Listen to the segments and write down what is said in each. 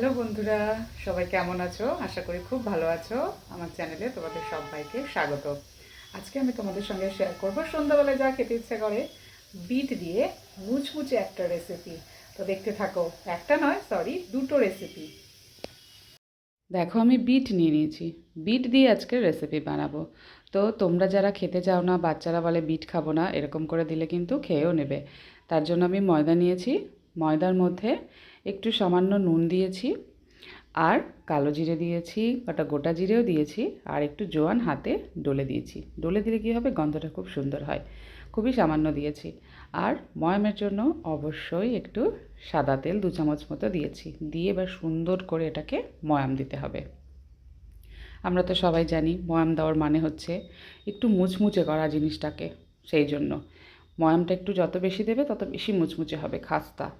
Hello বন্ধুরা, সবাই কেমন আছো? আশা করি খুব ভালো আছো। আমার চ্যানেলে তোমাদের সবাইকে স্বাগত। আজকে আমি তোমাদের সঙ্গে শেয়ার করব সন্ধ্যাবেলায় যা খেতে ইচ্ছা করে, বিট দিয়ে মুচমুচে একটা রেসিপি তো দেখতে থাকো, একটা নয় সরি দুটো রেসিপি দেখো, আমি বিট নিয়ে নিয়েছি। বিট দিয়ে আজকে রেসিপি বানাবো। তো তোমরা যারা খেতে চাও না, বাচ্চারা বলে বিট খাব না, এরকম করে দিলে কিন্তু খেয়েও নেবে। তার জন্য আমি ময়দা নিয়েছি ময়দার মধ্যে একটু সামান্য নুন দিয়েছি আর কালো জিরে দিয়েছি ওটা গোটা জিরেও দিয়েছি আর একটু জোয়ান হাতে ডলে দিয়েছি। ডলে দিলে কী হবে? গন্ধটা খুব সুন্দর হয়। খুবই সামান্য দিয়েছি। আর ময়ামের জন্য অবশ্যই একটু সাদা তেল দু চামচ মতো দিয়েছি। দিয়ে এবার সুন্দর করে এটাকে ময়াম দিতে হবে। আমরা তো সবাই জানি ময়াম দেওয়ার মানে হচ্ছে একটু মুচমুচে করা জিনিসটাকে, সেই জন্য। ময়ামটা একটু যত বেশি দেবে, তত বেশি মুচমুচে হবে খাস্তা।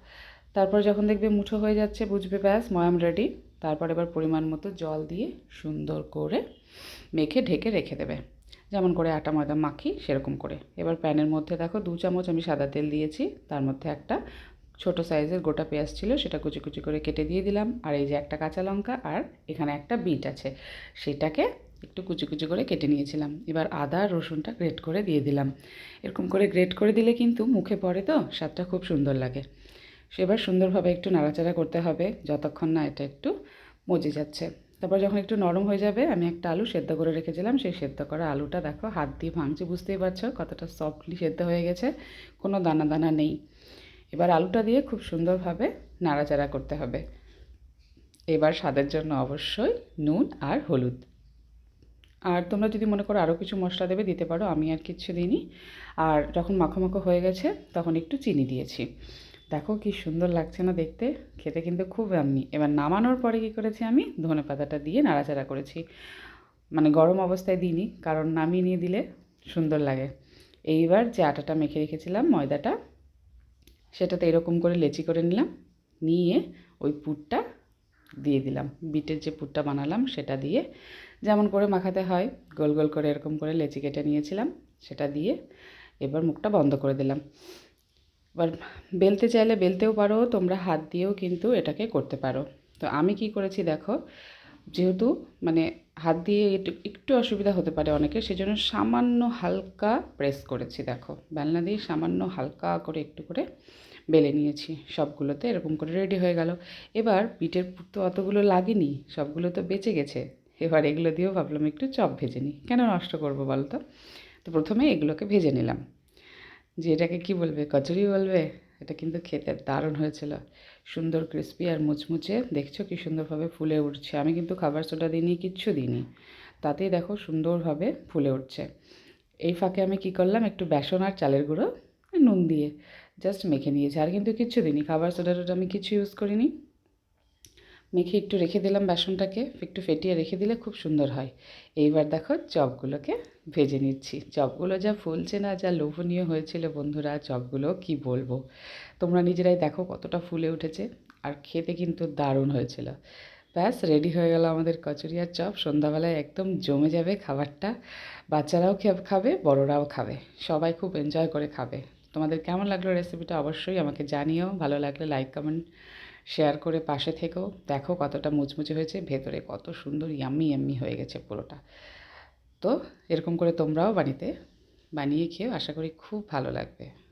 তারপর যখন দেখবে মুঠো হয়ে যাচ্ছে, বুঝবে ব্যাস, ময়াম রেডি তারপর এবার পরিমাণ মতো জল দিয়ে সুন্দর করে মেখে, ঢেকে রেখে দেবে। যেমন করে আটা, ময়দা, মাখি, সেরকম করে। এবার প্যানের মধ্যে দেখো দু চামচ আমি সাদা তেল দিয়েছি। তার মধ্যে একটা ছোট সাইজের গোটা পেঁয়াজ ছিল, সেটা কুচি কুচি করে কেটে দিয়ে দিলাম। আর এই যে একটা কাঁচা লঙ্কা, আর এখানে একটা বিট আছে, সেটাকে একটু কুচি কুচি করে কেটে নিয়েছিলাম। এবার আদা, রসুনটা গ্রেট করে দিয়ে দিলাম। এরকম করে গ্রেট করে দিলে কিন্তু মুখে পড়ে তো, স্বাদটা খুব সুন্দর লাগে। সেবার সুন্দরভাবে একটু নাড়াচাড়া করতে হবে, যতক্ষণ না এটা একটু মজে যাচ্ছে। তারপর যখন একটু নরম হয়ে যাবে, আমি একটা আলু সেদ্ধ করে রেখেছিলাম। সেই সেদ্ধ করা আলুটা দেখো, হাত দিয়ে ভাঙছি বুঝতেই পারছ, কতটা সফটলি সেদ্ধ হয়ে গেছে, কোনো দানা দানা নেই। এবার আলুটা দিয়ে খুব সুন্দরভাবে নাড়াচাড়া করতে হবে। এবার স্বাদের জন্য অবশ্যই নুন আর হলুদ। আর তোমরা যদি মনে করো আরও কিছু মশলা দেবে, দিতে পারো, আমি আর কিচ্ছু দিইনি। আর যখন মাখো মাখো হয়ে গেছে, তখন একটু চিনি দিয়েছি। দেখো কি সুন্দর লাগছে না দেখতে, খেতে কিন্তু খুব আমি এবার নামানোর পরে কী করেছি আমি? ধনে পাতাটা দিয়ে নাড়াচাড়া করেছি। মানে গরম অবস্থায় দিইনি, কারণ নামিয়ে নিয়ে দিলে সুন্দর লাগে। এইবার যে আটাটা মেখে রেখেছিলাম, ময়দাটা, সেটাতে এরকম করে লেচি করে নিলাম। নিয়ে ওই পুরটা দিয়ে দিলাম। বিটের যে পুরটা বানালাম, সেটা দিয়ে যেমন করে মাখাতে হয়, গোল গোল করে এরকম করে লেচি কেটে নিয়েছিলাম, সেটা দিয়ে এবার মুখটা বন্ধ করে দিলাম। এবার বেলতে চাইলে বেলতেও পারো, তোমরা হাত দিয়েও কিন্তু এটাকে করতে পারো। তো আমি কি করেছি দেখো যেহেতু মানে হাত দিয়ে একটু অসুবিধা হতে পারে অনেকের সেজন্য সামান্য হালকা প্রেস করেছি, দেখো। বেলনা দিয়ে সামান্য হালকা করে একটু করে বেলে নিয়েছি সবগুলোতে, এরকম করে রেডি হয়ে গেল। এবার পিঠের তো অতগুলো লাগেনি, সবগুলো তো বেঁচে গেছে। এবার এগুলো দিয়েও ভাবলাম একটু চপ ভেজে নিই। কেন নষ্ট করব বলতো? তো প্রথমে এগুলোকে ভেজে নিলাম। যে এটাকে কী বলবে? কচুরি বলবে? এটা কিন্তু খেতে দারুণ হয়েছিল। সুন্দর ক্রিস্পি আর মুচমুচে। দেখছ কি সুন্দরভাবে ফুলে উঠছে। আমি কিন্তু খাবার সোডা দিইনি কিচ্ছু দিইনি। তাতেই দেখো সুন্দরভাবে ফুলে উঠছে। এই ফাঁকে আমি কি করলাম? একটু বেসন আর চালের গুঁড়ো নুন দিয়ে জাস্ট মেখে নিয়েছি। আর কিন্তু কিচ্ছু দিইনি। খাবার সোডা আমি কিছু ইউজ করিনি। মেখে একটু রেখে দিলাম বেসনটাকে, একটু ফেটিয়ে রেখে দিলে খুব সুন্দর হয়। এইবার দেখো চপগুলোকে ভেজে নিচ্ছি। চপগুলো যা ফুলছে না, যা লোভনীয় হয়েছিল বন্ধুরা, চপগুলো কি বলব? তোমরা নিজেরাই দেখো কতটা ফুলে উঠেছে আর খেতে কিন্তু দারুণ হয়েছিল। ব্যাস রেডি হয়ে গেল আমাদের কচুরি আর চপ। সন্ধ্যাবেলায় একদম জমে যাবে খাবারটা। বাচ্চারাও খাবে, বড়রাও খাবে। সবাই খুব এনজয় করে খাবে। তোমাদের কেমন লাগল রেসিপিটা অবশ্যই আমাকে জানিও। ভালো লাগলে লাইক কমেন্ট শেয়ার করে পাশে থেকেও দেখো কতটা মুচমুচে হয়েছে, ভেতরে কত সুন্দর ইয়াম্মি ইয়াম্মি হয়ে গেছে পুরোটা। তো এরকম করে তোমরাও বাড়িতে বানিয়ে খেয়ে আশা করি খুব ভালো লাগবে।